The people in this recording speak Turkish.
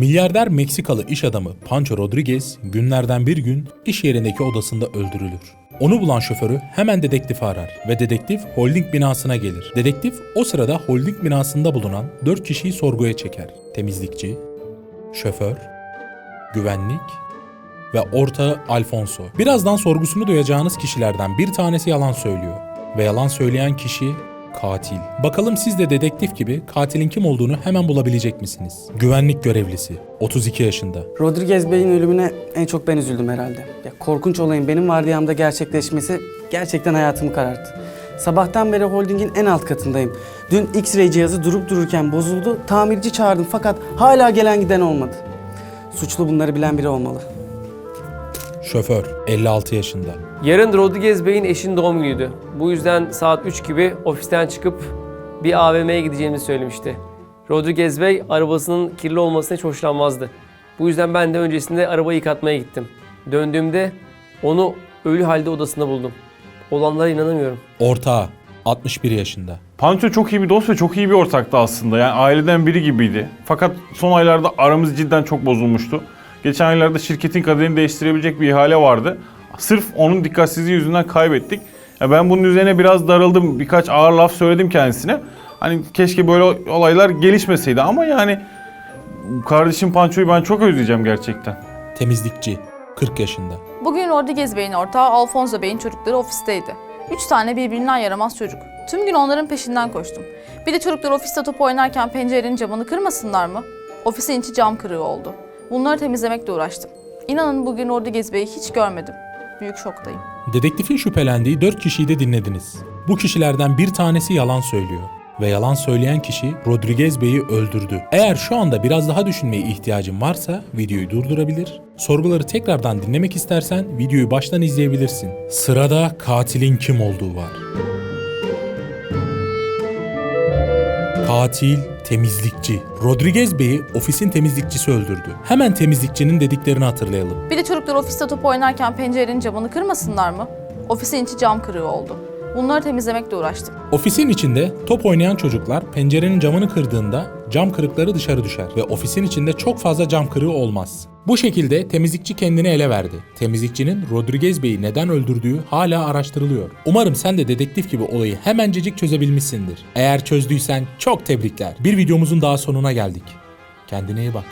Milyarder Meksikalı iş adamı Pancho Rodriguez günlerden bir gün iş yerindeki odasında öldürülür. Onu bulan şoförü hemen dedektifi arar ve dedektif holding binasına gelir. Dedektif o sırada holding binasında bulunan 4 kişiyi sorguya çeker. Temizlikçi, şoför, güvenlik ve ortağı Alfonso. Birazdan sorgusunu duyacağınız kişilerden bir tanesi yalan söylüyor ve yalan söyleyen kişi katil. Bakalım siz de dedektif gibi katilin kim olduğunu hemen bulabilecek misiniz? Güvenlik görevlisi, 32 yaşında. Rodriguez Bey'in ölümüne en çok ben üzüldüm herhalde. Ya korkunç olayın benim vardiyamda gerçekleşmesi gerçekten hayatımı kararttı. Sabahtan beri holdingin en alt katındayım. Dün X-ray cihazı durup dururken bozuldu. Tamirci çağırdım fakat hala gelen giden olmadı. Suçlu bunları bilen biri olmalı. Şoför, 56 yaşında. Yarın Rodriguez Bey'in eşinin doğum günüydü. Bu yüzden saat 3 gibi ofisten çıkıp bir AVM'ye gideceğimizi söylemişti. Rodriguez Bey arabasının kirli olmasına hiç hoşlanmazdı. Bu yüzden ben de öncesinde arabayı yıkatmaya gittim. Döndüğümde onu ölü halde odasında buldum. Olanlara inanamıyorum. Ortağı, 61 yaşında. Pancho çok iyi bir dost ve çok iyi bir ortaktı aslında. Yani aileden biri gibiydi. Fakat son aylarda aramız cidden çok bozulmuştu. Geçen aylarda şirketin kaderini değiştirebilecek bir ihale vardı. Sırf onun dikkatsizliği yüzünden kaybettik. Ya ben bunun üzerine biraz darıldım. Birkaç ağır laf söyledim kendisine. Hani keşke böyle olaylar gelişmeseydi ama yani kardeşim Pancho'yu ben çok özleyeceğim gerçekten. Temizlikçi, 40 yaşında. Bugün Rodriguez Bey'in ortağı Alfonso Bey'in çocukları ofisteydi. Üç tane birbirinden yaramaz çocuk. Tüm gün onların peşinden koştum. Bir de çocuklar ofiste top oynarken pencerenin camını kırmasınlar mı? Ofisin içi cam kırığı oldu. Bunları temizlemekle uğraştım. İnanın bugün Rodriguez Bey'i hiç görmedim. Büyük şoktayım. Dedektifin şüphelendiği 4 kişiyi de dinlediniz. Bu kişilerden bir tanesi yalan söylüyor ve yalan söyleyen kişi Rodriguez Bey'i öldürdü. Eğer şu anda biraz daha düşünmeye ihtiyacın varsa videoyu durdurabilir. Sorguları tekrardan dinlemek istersen videoyu baştan izleyebilirsin. Sırada katilin kim olduğu var. Katil temizlikçi. Rodriguez Bey'i ofisin temizlikçisi öldürdü. Hemen temizlikçinin dediklerini hatırlayalım. Bir de çocuklar ofiste top oynarken pencerenin camını kırmasınlar mı? Ofisin içi cam kırığı oldu. Bunları temizlemekle uğraştım. Ofisin içinde top oynayan çocuklar pencerenin camını kırdığında cam kırıkları dışarı düşer ve ofisin içinde çok fazla cam kırığı olmaz. Bu şekilde temizlikçi kendini ele verdi. Temizlikçinin Rodriguez Bey'i neden öldürdüğü hala araştırılıyor. Umarım sen de dedektif gibi olayı hemencecik çözebilmişsindir. Eğer çözdüysen çok tebrikler. Bir videomuzun daha sonuna geldik. Kendine iyi bak.